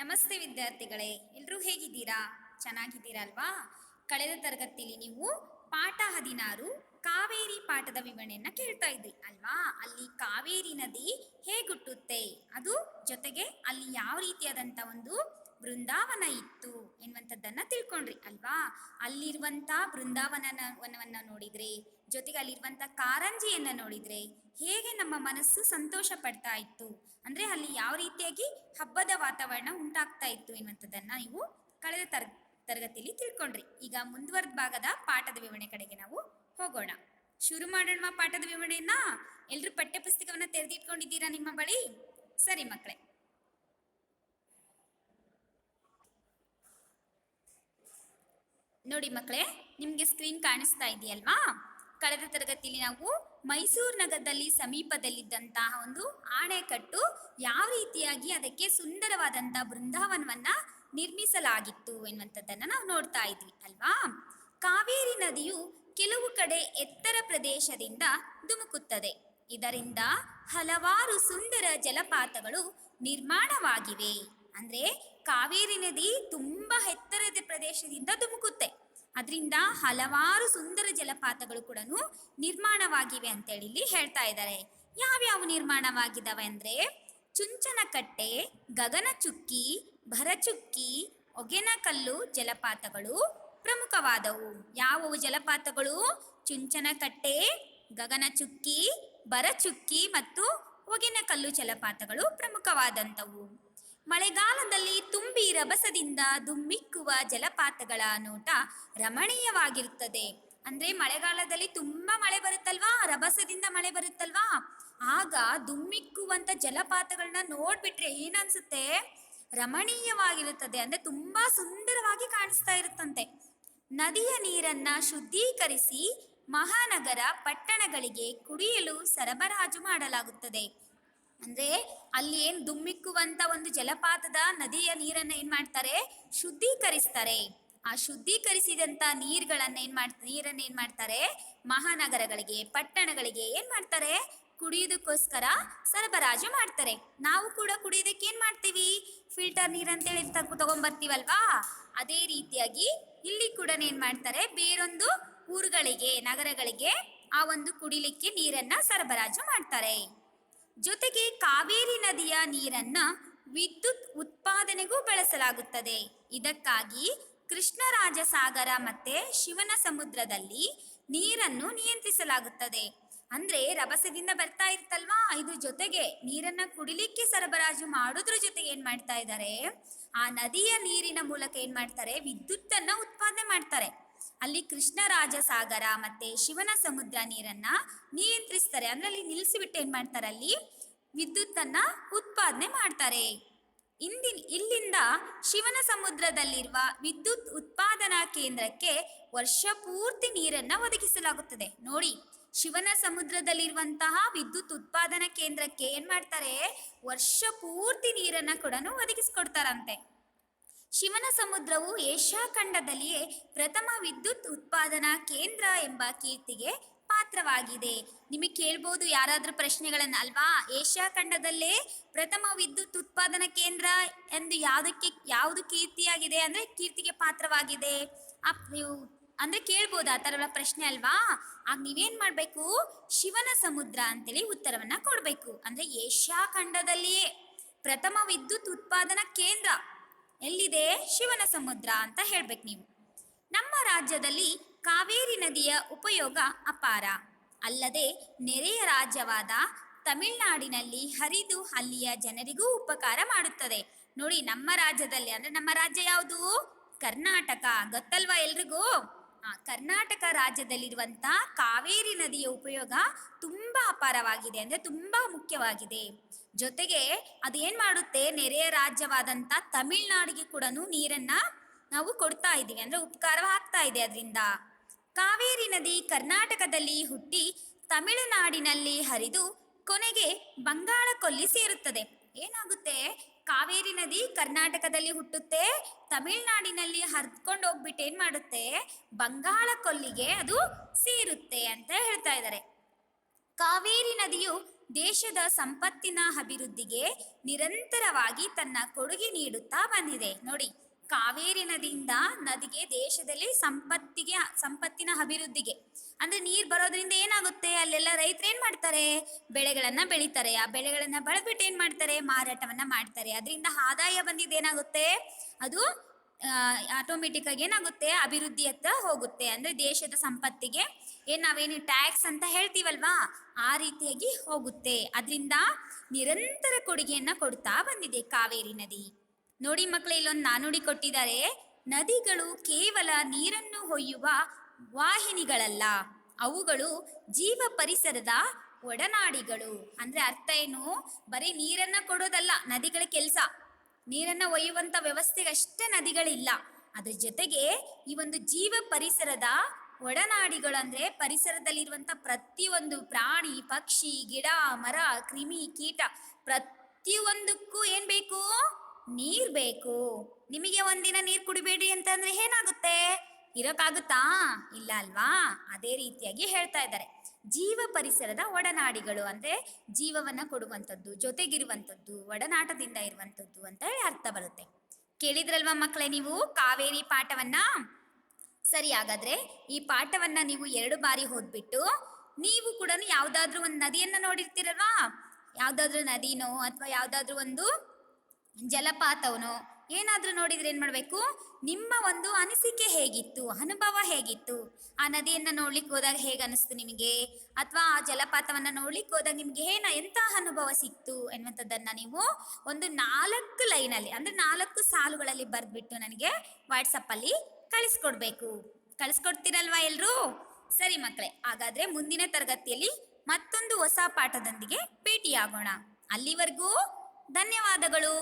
ನಮಸ್ತೆ ವಿದ್ಯಾರ್ಥಿಗಳೇ ಎಲ್ಲರೂ ಹೇಗಿದ್ದೀರಾ? ಚೆನ್ನಾಗಿದ್ದೀರಾ ಅಲ್ವಾ ಕಳೆದ ತರಗತಿಯಲ್ಲಿ ನೀವು ಪಾಠ ಹದಿನಾರು ಕಾವೇರಿ ಪಾಠದ ವಿವರಣೆಯನ್ನ ಕೇಳ್ತಾ ಇದ್ರಿ ಅಲ್ವಾ? ಅಲ್ಲಿ ಕಾವೇರಿ ನದಿ ಹೇಗುಟ್ಟುತ್ತೆ? ಅದು ಜೊತೆಗೆ ಅಲ್ಲಿ ಯಾವ ರೀತಿಯಾದಂಥ ಒಂದು ಬೃಂದಾವನ ಇತ್ತು ಎನ್ನುವಂಥದ್ದನ್ನ ತಿಳ್ಕೊಂಡ್ರಿ ಅಲ್ವಾ? ಅಲ್ಲಿರುವಂಥ ಬೃಂದಾವನವನ್ನ ನೋಡಿದ್ರೆ ಜೊತೆಗೆ ಅಲ್ಲಿರುವಂಥ ಕಾರಂಜಿಯನ್ನು ನೋಡಿದ್ರೆ ಹೇಗೆ ನಮ್ಮ ಮನಸ್ಸು ಸಂತೋಷ ಪಡ್ತಾ ಇತ್ತು? ಅಂದ್ರೆ ಅಲ್ಲಿ ಯಾವ ರೀತಿಯಾಗಿ ಹಬ್ಬದ ವಾತಾವರಣ ಉಂಟಾಗ್ತಾ ಇತ್ತು ಎನ್ನುವಂಥದ್ದನ್ನ ನೀವು ಕಳೆದ ತರ, ತರಗತಿಯಲ್ಲಿ ತಿಳ್ಕೊಂಡ್ರಿ. ಈಗ ಮುಂದುವರೆದ ಭಾಗದ ಪಾಠದ ವಿವರಣೆ ಕಡೆಗೆ ನಾವು ಹೋಗೋಣ. ಶುರು ಮಾಡೋಣ ಪಾಠದ ವಿವರಣೆಯನ್ನ? ಎಲ್ಲರೂ ಪಠ್ಯಪುಸ್ತಕವನ್ನು ತೆರೆದಿಟ್ಕೊಂಡಿದ್ದೀರಾ ನಿಮ್ಮ ಬಳಿ? ಸರಿ ಮಕ್ಕಳೇ. ನೋಡಿ ಮಕ್ಕಳೇ, ನಿಮಗೆ ಸ್ಕ್ರೀನ್ ಕಾಣಿಸ್ತಾ ಇದೆಯಲ್ವಾ? ಕಳೆದ ತರಗತಿಯಲ್ಲಿ ನಾವು ಮೈಸೂರು ನಗರದಲ್ಲಿ ಸಮೀಪದಲ್ಲಿದ್ದಂತಹ ಒಂದು ಆಣೆಕಟ್ಟು ಯಾವ ರೀತಿಯಾಗಿ ಅದಕ್ಕೆ ಸುಂದರವಾದಂಥ ಬೃಂದಾವನವನ್ನ ನಿರ್ಮಿಸಲಾಗಿತ್ತು ಎನ್ನುವಂಥದ್ದನ್ನು ನಾವು ನೋಡ್ತಾ ಇದ್ವಿ, ಅಲ್ವಾ? ಕಾವೇರಿ ನದಿಯು ಕೆಲವು ಕಡೆ ಎತ್ತರ ಪ್ರದೇಶದಿಂದ ಧುಮುಕುತ್ತದೆ. ಇದರಿಂದ ಹಲವಾರು ಸುಂದರ ಜಲಪಾತಗಳು ನಿರ್ಮಾಣವಾಗಿವೆ. ಅಂದ್ರೆ ಕಾವೇರಿ ನದಿ ತುಂಬಾ ಎತ್ತರದ ಪ್ರದೇಶದಿಂದ ಧುಮುಕುತ್ತೆ. ಅದರಿಂದ ಹಲವಾರು ಸುಂದರ ಜಲಪಾತಗಳು ಕೂಡ ನಿರ್ಮಾಣವಾಗಿವೆ ಅಂತೇಳಿ ಇಲ್ಲಿ ಹೇಳ್ತಾ ಇದ್ದಾರೆ. ಯಾವ್ಯಾವ ನಿರ್ಮಾಣವಾಗಿದ್ದಾವೆ ಅಂದ್ರೆ ಚುಂಚನಕಟ್ಟೆ, ಗಗನಚುಕ್ಕಿ, ಭರಚುಕ್ಕಿ, ಒಗೆನಕಲ್ಲು ಜಲಪಾತಗಳು ಪ್ರಮುಖವಾದವು. ಯಾವ ಜಲಪಾತಗಳು? ಚುಂಚನಕಟ್ಟೆ, ಗಗನಚುಕ್ಕಿ ಬರಚುಕ್ಕಿ ಮತ್ತು ಒಗೆನಕಲ್ಲು ಜಲಪಾತಗಳು ಪ್ರಮುಖವಾದಂಥವು. ಮಳೆಗಾಲದಲ್ಲಿ ತುಂಬಿ ರಭಸದಿಂದ ದುಮ್ಮಿಕ್ಕುವ ಜಲಪಾತಗಳ ನೋಟ ರಮಣೀಯವಾಗಿರುತ್ತದೆ. ಅಂದ್ರೆ ಮಳೆಗಾಲದಲ್ಲಿ ತುಂಬಾ ಮಳೆ ಬರುತ್ತಲ್ವಾ? ರಭಸದಿಂದ ಮಳೆ ಬರುತ್ತಲ್ವಾ? ಆಗ ದುಮ್ಮಿಕ್ಕುವಂತ ಜಲಪಾತಗಳನ್ನ ನೋಡ್ಬಿಟ್ರೆ ಏನನ್ಸುತ್ತೆ? ರಮಣೀಯವಾಗಿರುತ್ತದೆ. ಅಂದ್ರೆ ತುಂಬಾ ಸುಂದರವಾಗಿ ಕಾಣಿಸ್ತಾ ಇರುತ್ತಂತೆ. ನದಿಯ ನೀರನ್ನ ಶುದ್ಧೀಕರಿಸಿ ಮಹಾನಗರ ಪಟ್ಟಣಗಳಿಗೆ ಕುಡಿಯಲು ಸರಬರಾಜು ಮಾಡಲಾಗುತ್ತದೆ. ಅಂದ್ರೆ ಅಲ್ಲಿ ಏನ್ ದುಮ್ಮಿಕ್ಕುವಂತ ಒಂದು ಜಲಪಾತದ ನದಿಯ ನೀರನ್ನ ಏನ್ ಮಾಡ್ತಾರೆ? ಶುದ್ಧೀಕರಿಸ್ತಾರೆ. ಆ ಶುದ್ಧೀಕರಿಸಿದಂತ ನೀರ್ಗಳನ್ನ ಏನ್ ಮಾಡ್, ನೀರನ್ನ ಏನ್ ಮಾಡ್ತಾರೆ? ಮಹಾನಗರಗಳಿಗೆ, ಪಟ್ಟಣಗಳಿಗೆ ಏನ್ ಮಾಡ್ತಾರೆ? ಕುಡಿಯೋದಕ್ಕೋಸ್ಕರ ಸರಬರಾಜು ಮಾಡ್ತಾರೆ. ನಾವು ಕೂಡ ಕುಡಿಯೋದಕ್ಕೆ ಏನ್ ಮಾಡ್ತೀವಿ? ಫಿಲ್ಟರ್ ನೀರ್ ಅಂತೇಳಿ ತಗೊ ತಗೊಂಬರ್ತೀವಲ್ವಾ? ಅದೇ ರೀತಿಯಾಗಿ ಇಲ್ಲಿ ಕೂಡ ಏನ್ ಮಾಡ್ತಾರೆ? ಬೇರೊಂದು ಊರುಗಳಿಗೆ, ನಗರಗಳಿಗೆ ಆ ಒಂದು ಕುಡಿಲಿಕ್ಕೆ ನೀರನ್ನ ಸರಬರಾಜು ಮಾಡ್ತಾರೆ. ಜೊತೆಗೆ ಕಾವೇರಿ ನದಿಯ ನೀರನ್ನ ವಿದ್ಯುತ್ ಉತ್ಪಾದನೆಗೂ ಬಳಸಲಾಗುತ್ತದೆ. ಇದಕ್ಕಾಗಿ ಕೃಷ್ಣರಾಜ ಸಾಗರ ಮತ್ತೆ ಶಿವನ ಸಮುದ್ರದಲ್ಲಿ ನೀರನ್ನು ನಿಯಂತ್ರಿಸಲಾಗುತ್ತದೆ. ಅಂದ್ರೆ ರಭಸದಿಂದ ಬರ್ತಾ ಇರ್ತಲ್ವಾ ಇದ್ರ ಜೊತೆಗೆ ನೀರನ್ನ ಕುಡಿಲಿಕ್ಕೆ ಸರಬರಾಜು ಮಾಡೋದ್ರ ಜೊತೆ ಏನ್ ಮಾಡ್ತಾ ಇದ್ದಾರೆ? ಆ ನದಿಯ ನೀರಿನ ಮೂಲಕ ಏನ್ ಮಾಡ್ತಾರೆ? ವಿದ್ಯುತ್ತನ್ನ ಉತ್ಪಾದನೆ ಮಾಡ್ತಾರೆ. ಅಲ್ಲಿ ಕೃಷ್ಣರಾಜ ಸಾಗರ ಮತ್ತೆ ಶಿವನ ಸಮುದ್ರ ನೀರನ್ನ ನಿಯಂತ್ರಿಸ್ತಾರೆ. ಅಂದ್ರೆ ಅಲ್ಲಿ ನಿಲ್ಲಿಸಿಬಿಟ್ಟು ಏನ್ ಮಾಡ್ತಾರೆ? ಅಲ್ಲಿ ವಿದ್ಯುತ್ತನ್ನ ಉತ್ಪಾದನೆ ಮಾಡ್ತಾರೆ. ಇಂದಿನ, ಇಲ್ಲಿಂದ ಶಿವನ ಸಮುದ್ರದಲ್ಲಿರುವ ವಿದ್ಯುತ್ ಉತ್ಪಾದನಾ ಕೇಂದ್ರಕ್ಕೆ ವರ್ಷ ಪೂರ್ತಿ ನೀರನ್ನ ಒದಗಿಸಲಾಗುತ್ತದೆ. ನೋಡಿ, ಶಿವನ ಸಮುದ್ರದಲ್ಲಿರುವಂತಹ ವಿದ್ಯುತ್ ಉತ್ಪಾದನಾ ಕೇಂದ್ರಕ್ಕೆ ಏನ್ ಮಾಡ್ತಾರೆ? ವರ್ಷ ಪೂರ್ತಿ ನೀರನ್ನ ಕೂಡ ಒದಗಿಸ್ಕೊಡ್ತಾರಂತೆ. ಶಿವನ ಸಮುದ್ರವು ಏಷ್ಯಾ ಖಂಡದಲ್ಲಿಯೇ ಪ್ರಥಮ ವಿದ್ಯುತ್ ಉತ್ಪಾದನಾ ಕೇಂದ್ರ ಎಂಬ ಕೀರ್ತಿಗೆ ಪಾತ್ರವಾಗಿದೆ. ನಿಮಗೆ ಕೇಳ್ಬೋದು ಯಾರಾದರೂ ಪ್ರಶ್ನೆಗಳನ್ನ ಅಲ್ವಾ? ಏಷ್ಯಾ ಖಂಡದಲ್ಲೇ ಪ್ರಥಮ ವಿದ್ಯುತ್ ಉತ್ಪಾದನಾ ಕೇಂದ್ರ ಎಂದು ಯಾವುದಕ್ಕೆ, ಯಾವುದು ಕೀರ್ತಿಯಾಗಿದೆ ಅಂದ್ರೆ ಕೀರ್ತಿಗೆ ಪಾತ್ರವಾಗಿದೆ. ಅಪ್, ನೀವು ಅಂದ್ರೆ ಕೇಳ್ಬೋದು? ಆ ಥರ ಪ್ರಶ್ನೆ ಅಲ್ವಾ? ಆಗ ನೀವೇನು ಮಾಡಬೇಕು? ಶಿವನ ಸಮುದ್ರ ಅಂತೇಳಿ ಉತ್ತರವನ್ನು ಕೊಡಬೇಕು. ಅಂದ್ರೆ ಏಷ್ಯಾ ಖಂಡದಲ್ಲಿಯೇ ಪ್ರಥಮ ವಿದ್ಯುತ್ ಉತ್ಪಾದನಾ ಕೇಂದ್ರ. ಎಲ್ಲಿದೆ? ಶಿವನ ಸಮುದ್ರ ಅಂತ ಹೇಳ್ಬೇಕು ನೀವು. ನಮ್ಮ ರಾಜ್ಯದಲ್ಲಿ ಕಾವೇರಿ ನದಿಯ ಉಪಯೋಗ ಅಪಾರ. ಅಲ್ಲದೆ ನೆರೆಯ ರಾಜ್ಯವಾದ ತಮಿಳುನಾಡಿನಲ್ಲಿ ಹರಿದು ಅಲ್ಲಿಯ ಜನರಿಗೂ ಉಪಕಾರ ಮಾಡುತ್ತದೆ. ನೋಡಿ ನಮ್ಮ ರಾಜ್ಯದಲ್ಲಿ, ಅಂದ್ರೆ ನಮ್ಮ ರಾಜ್ಯ ಯಾವುದು? ಕರ್ನಾಟಕ. ಗೊತ್ತಲ್ವಾ ಎಲ್ರಿಗೂ? ಕರ್ನಾಟಕ ರಾಜ್ಯದಲ್ಲಿರುವಂತಹ ಕಾವೇರಿ ನದಿಯ ಉಪಯೋಗ ತುಂಬಾ ಅಪಾರವಾಗಿದೆ ಅಂದ್ರೆ ತುಂಬಾ ಮುಖ್ಯವಾಗಿದೆ. ಜೊತೆಗೆ ಅದು ಏನು ಮಾಡುತ್ತೆ? ನೆರೆಯ ರಾಜ್ಯವಾದಂತ ತಮಿಳ್ನಾಡಿಗೆ ಕೂಡ ನೀರನ್ನ ನಾವು ಕೊಡ್ತಾ ಇದ್ದೀವಿ. ಅಂದ್ರೆ ಉಪಕಾರ ಆಗ್ತಾ ಇದೆ ಅದರಿಂದ. ಕಾವೇರಿ ನದಿ ಕರ್ನಾಟಕದಲ್ಲಿ ಹುಟ್ಟಿ ತಮಿಳುನಾಡಿನಲ್ಲಿ ಹರಿದು ಕೊನೆಗೆ ಬಂಗಾಳ ಕೊಲ್ಲಿ ಸೇರುತ್ತದೆ. ಏನಾಗುತ್ತೆ? ಕಾವೇರಿ ನದಿ ಕರ್ನಾಟಕದಲ್ಲಿ ಹುಟ್ಟುತ್ತೆ, ತಮಿಳುನಾಡಿನಲ್ಲಿ ಹರಿದ್ಕೊಂಡು ಹೋಗ್ಬಿಟ್ಟು ಏನ್ ಮಾಡುತ್ತೆ, ಬಂಗಾಳ ಕೊಲ್ಲಿಗೆ ಅದು ಸೇರುತ್ತೆ ಅಂತ ಹೇಳ್ತಾ ಇದ್ದಾರೆ ಕಾವೇರಿ ನದಿಯು ದೇಶದ ಸಂಪತ್ತಿನ ಅಭಿವೃದ್ಧಿಗೆ ನಿರಂತರವಾಗಿ ತನ್ನ ಕೊಡುಗೆ ನೀಡುತ್ತಾ ಬಂದಿದೆ. ನೋಡಿ ಕಾವೇರಿ ನದಿಯಿಂದ ನದಿಗೆ, ದೇಶದಲ್ಲಿ ಸಂಪತ್ತಿಗೆ, ಸಂಪತ್ತಿನ ಅಭಿವೃದ್ಧಿಗೆ. ಅಂದ್ರೆ ನೀರು ಬರೋದ್ರಿಂದ ಏನಾಗುತ್ತೆ? ಅಲ್ಲೆಲ್ಲ ರೈತರು ಏನ್ ಮಾಡ್ತಾರೆ? ಬೆಳೆಗಳನ್ನ ಬೆಳಿತಾರೆ. ಆ ಬೆಳೆಗಳನ್ನ ಬೆಳೆದ್ಬಿಟ್ಟು ಏನ್ ಮಾಡ್ತಾರೆ? ಮಾರಾಟವನ್ನ ಮಾಡ್ತಾರೆ. ಅದರಿಂದ ಆದಾಯ ಬಂದಿದ್ದು ಏನಾಗುತ್ತೆ? ಅದು ಆಟೋಮೆಟಿಕ್ ಆಗಿ ಏನಾಗುತ್ತೆ? ಅಭಿವೃದ್ಧಿಯತ್ತ ಹೋಗುತ್ತೆ. ಅಂದ್ರೆ ದೇಶದ ಸಂಪತ್ತಿಗೆ ಏನ್ ನಾವೇನು ಟ್ಯಾಕ್ಸ್ ಅಂತ ಹೇಳ್ತೀವಲ್ವಾ? ಆ ರೀತಿಯಾಗಿ ಹೋಗುತ್ತೆ. ಅದರಿಂದ ನಿರಂತರ ಕೊಡುಗೆಯನ್ನ ಕೊಡ್ತಾ ಬಂದಿದೆ ಕಾವೇರಿ ನದಿ. ನೋಡಿ ಮಕ್ಕಳೇ, ಇಲ್ಲೊಂದು ನಾನುಡಿ ಕೊಟ್ಟಿದ್ದಾರೆ. ನದಿಗಳು ಕೇವಲ ನೀರನ್ನು ಹೊಯ್ಯುವ ವಾಹಿನಿಗಳಲ್ಲ, ಅವುಗಳು ಜೀವ ಪರಿಸರದ ಒಡನಾಡಿಗಳು. ಅಂದ್ರೆ ಅರ್ಥ ಏನು? ಬರೀ ನೀರನ್ನ ಕೊಡೋದಲ್ಲ, ನದಿಗಳ ಕೆಲಸ. ನೀರನ್ನ ಒಯ್ಯುವಂತ ವ್ಯವಸ್ಥೆಗಷ್ಟೇ ನದಿಗಳಿಲ್ಲ. ಅದ್ರ ಜೊತೆಗೆ ಈ ಒಂದು ಜೀವ ಪರಿಸರದ ಒಡನಾಡಿಗಳು ಅಂದ್ರೆ ಪರಿಸರದಲ್ಲಿರುವಂತ ಪ್ರತಿಯೊಂದು ಪ್ರಾಣಿ, ಪಕ್ಷಿ, ಗಿಡ, ಮರ, ಕ್ರಿಮಿ, ಕೀಟ ಪ್ರತಿಯೊಂದಕ್ಕೂ ಏನ್ ಬೇಕು? ನೀರ್ ಬೇಕು. ನಿಮಗೆ ಒಂದಿನ ನೀರ್ ಕುಡಿಬೇಡಿ ಅಂತಂದ್ರೆ ಏನಾಗುತ್ತೆ? ಇರೋಕ್ಕಾಗುತ್ತಾ? ಇಲ್ಲ ಅಲ್ವಾ? ಅದೇ ರೀತಿಯಾಗಿ ಹೇಳ್ತಾ ಇದ್ದಾರೆ. ಜೀವ ಪರಿಸರದ ಒಡನಾಡಿಗಳು ಅಂದ್ರೆ ಜೀವವನ್ನ ಕೊಡುವಂಥದ್ದು, ಜೊತೆಗಿರುವಂಥದ್ದು, ಒಡನಾಟದಿಂದ ಇರುವಂಥದ್ದು ಅಂತ ಅರ್ಥ ಬರುತ್ತೆ. ಕೇಳಿದ್ರಲ್ವಾ ಮಕ್ಕಳೇ ನೀವು? ಕಾವೇರಿ ಪಾಠವನ್ನ? ಸರಿ, ಹಾಗಾದ್ರೆ ಈ ಪಾಠವನ್ನ ನೀವು ಎರಡು ಬಾರಿ ಓದ್ಬಿಟ್ಟು ನೀವು ಕೂಡ ಯಾವ್ದಾದ್ರು ಒಂದು ನದಿಯನ್ನ ನೋಡಿರ್ತೀರಲ್ವಾ? ಯಾವ್ದಾದ್ರು ನದಿನೋ ಅಥವಾ ಯಾವ್ದಾದ್ರು ಒಂದು ಜಲಪಾತವನೋ? ಏನಾದರೂ ನೋಡಿದ್ರೆ ಏನು ಮಾಡಬೇಕು? ನಿಮ್ಮ ಒಂದು ಅನಿಸಿಕೆ ಹೇಗಿತ್ತು? ಅನುಭವ ಹೇಗಿತ್ತು? ಆ ನದಿಯನ್ನು ನೋಡ್ಲಿಕ್ಕೆ ಹೋದಾಗ ಹೇಗೆ ಅನಿಸ್ತು ನಿಮಗೆ? ಅಥವಾ ಆ ಜಲಪಾತವನ್ನ ನೋಡ್ಲಿಕ್ಕೆ ಹೋದಾಗ ನಿಮಗೆ ಏನ ಎಂತ ಅನುಭವ ಸಿಕ್ತು ಎನ್ನುವಂಥದ್ದನ್ನು ನೀವು ಒಂದು ನಾಲ್ಕು ಲೈನಲ್ಲಿ, ಅಂದ್ರೆ ನಾಲ್ಕು ಸಾಲುಗಳಲ್ಲಿ ಬರೆದ್ಬಿಟ್ಟು ನನಗೆ ವಾಟ್ಸಪ್ಪಲ್ಲಿ ಕಳಿಸ್ಕೊಡ್ಬೇಕು. ಕಳಿಸ್ಕೊಡ್ತೀರಲ್ವಾ ಎಲ್ಲರೂ ಸರಿ ಮಕ್ಕಳೇ ಹಾಗಾದ್ರೆ ಮುಂದಿನ ತರಗತಿಯಲ್ಲಿ ಮತ್ತೊಂದು ಹೊಸ ಪಾಠದೊಂದಿಗೆ ಭೇಟಿಯಾಗೋಣ. ಅಲ್ಲಿವರೆಗೂ ಧನ್ಯವಾದಗಳು.